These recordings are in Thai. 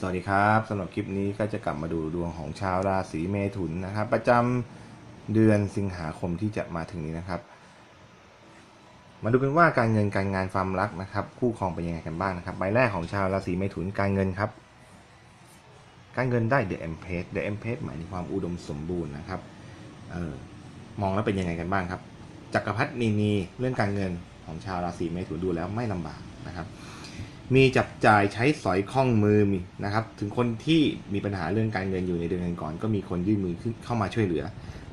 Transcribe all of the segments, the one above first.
สวัสดีครับสำหรับคลิปนี้ก็จะกลับมาดูดวงของชาวราศีเมถุนนะครับ ประจำเดือนสิงหาคมที่จะมาถึงนี้นะครับ มาดูกันว่าการเงินการงานความรักนะครับ คู่ครองเป็นยังไงกันบ้างนะครับ ใบแรกของชาวราศีเมถุนการเงินครับ การเงินได้ The Empress The Empress หมายถึงความอุดมสมบูรณ์นะครับเออมองแล้วเป็นยังไงกันบ้างครับจักรพรรดินีนีเรื่องการเงินของชาวราศีเมถุนดูแล้วไม่ลำบากนะครับ มีจับจ่ายใช้สอยคล่องมือมีนะครับ ถึงคนที่มีปัญหาเรื่องการเงินอยู่ในเดือนก่อนก็มีคนยื่นมือขึ้นเข้ามาช่วยเหลือ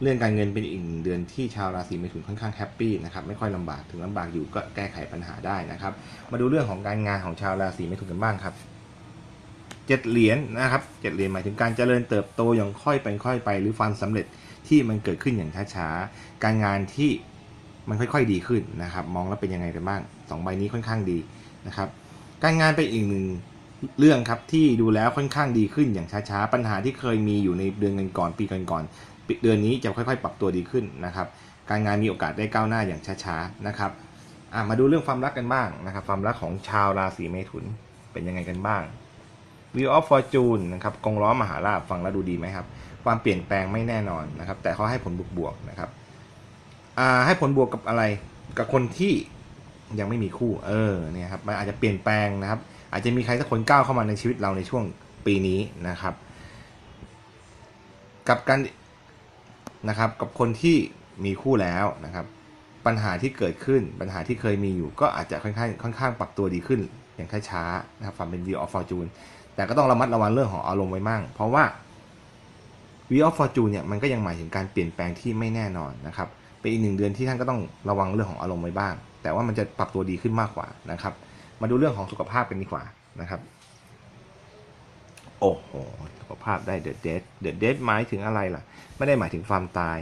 เรื่องการเงินเป็นอีกเดือนที่ชาวราศีเมถุนค่อนข้างแฮปปี้นะครับไม่ค่อยลำบากถึงลำบากอยู่ก็แก้ไขปัญหาได้นะครับ มาดูเรื่องของการงานของชาวราศีเมถุนกันบ้างครับเจ็ดเหรียญนะครับเจ็ดเหรียญหมายถึงการเจริญเติบโตอย่างค่อยเป็นค่อยไป หรือความสำเร็จที่มันเกิดขึ้นอย่างช้าๆการงานที่มันค่อยๆดีขึ้นนะครับ มองแล้วเป็นยังไงกันบ้างสองใบนี้ค่อนข้างดีนะครับ การงานเป็นอีกหนึ่งเรื่องครับที่ดูแล้วค่อนข้างดีขึ้นอย่างช้าๆ ปัญหาที่เคยมีอยู่ในเดือนก่อนปีก่อนๆเดือนนี้จะค่อยๆ ปรับตัวดีขึ้นนะครับ การงานมีโอกาสได้ก้าวหน้าอย่างช้าๆนะครับมาดูเรื่องความรักกันบ้างนะครับ ความรักของชาวราศีเมถุนเป็นยังไงกันบ้าง Wheel of Fortune นะครับกงล้อมหาราชฟังแล้วดูดีไหมครับ ความเปลี่ยนแปลงไม่แน่นอนนะครับ แต่เขาให้ผลบวกๆนะครับให้ผลบวกกับอะไร กับคนที่ ยังไม่มีคู่เออเนี่ยครับมันอาจจะเปลี่ยนแปลงนะครับ อาจจะมีใครสักคนก้าวเข้ามาในชีวิตเราในช่วงปีนี้นะครับ กับการนะครับกับคนที่มีคู่แล้วนะครับ ปัญหาที่เกิดขึ้นปัญหาที่เคยมีอยู่ ก็อาจจะค่อนข้างค่อนข้างปรับตัวดีขึ้น อย่างช้าๆนะครับความเป็น Wheel of Fortune แต่ก็ต้องระมัดระวังเรื่องของอารมณ์ไว้มั่ง เพราะว่า Wheel of Fortune เนี่ยมันก็ยังหมายถึงการเปลี่ยนแปลงที่ไม่แน่นอนนะครับเป็นอีกหนึ่งเดือนที่ท่านก็ต้องระวังเรื่องของอารมณ์ไว้บ้าง แต่ว่ามันจะปรับตัวดีขึ้นมากกว่านะครับ มาดูเรื่องของสุขภาพกันดีกว่านะครับ โอ้โหสุขภาพได้เดอะเดดเดอะเดดหมายถึงอะไรล่ะ ไม่ได้หมายถึงความตาย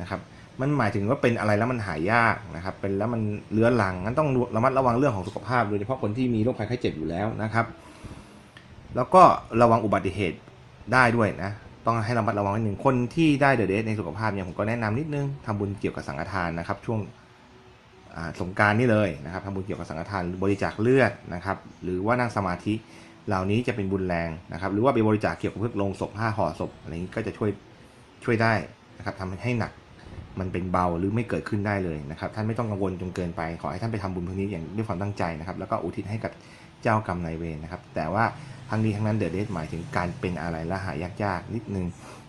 นะครับ มันหมายถึงว่าเป็นอะไรแล้วมันหายยากนะครับ เป็นแล้วมันเลื้อรังงั้นต้องระมัดระวังเรื่องของสุขภาพโดยเฉพาะคนที่มีโรคภัยไข้เจ็บอยู่แล้วนะครับ แล้วก็ระวังอุบัติเหตุได้ด้วยนะต้องให้ระมัดระวังนิดนึงคนที่ได้เดอะเดทในสุขภาพเนี่ยผมก็แนะนำนิดนึงทำบุญเกี่ยวกับสังฆทานนะครับ ช่วง สงการนี่เลยนะครับทำบุญเกี่ยวกับสังฆทานบริจาคเลือดนะครับ หรือว่านั่งสมาธิเหล่านี้จะเป็นบุญแรงนะครับ หรือว่าไปบริจาคเกี่ยวกับเพวกโลงศพผ้าห่อศพอะไรนี้ก็จะช่วยช่วยได้นะครับทำให้หนักมันเป็นเบาหรือไม่เกิดขึ้นได้เลยนะครับ ท่านไม่ต้องกังวลจนเกินไป ขอให้ท่านไปทำบุญพวกนี้อย่างด้วยความตั้งใจนะครับ แล้วก็อุทิศให้กับเจ้ากรรมนายเวรนะครับ แต่ว่าทั้งนี้ทั้งนั้นเดอะเดทหมายถึงการเป็นอะไรละหายากๆนิดนึง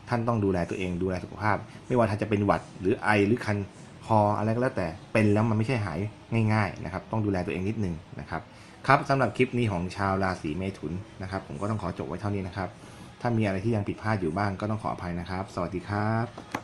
ท่านต้องดูแลตัวเองดูแลสุขภาพ ไม่ว่าท่านจะเป็นหวัดหรือไอหรือคัน คออะไรก็แล้วแต่เป็นแล้วมันไม่ใช่หายง่ายๆนะครับต้องดูแลตัวเองนิดนึงนะครับครับสำหรับคลิปนี้ของชาวราศีเมถุนนะครับ ผมก็ต้องขอจบไว้เท่านี้นะครับ ถ้ามีอะไรที่ยังผิดพลาดอยู่บ้างก็ต้องขออภัยนะครับ สวัสดีครับ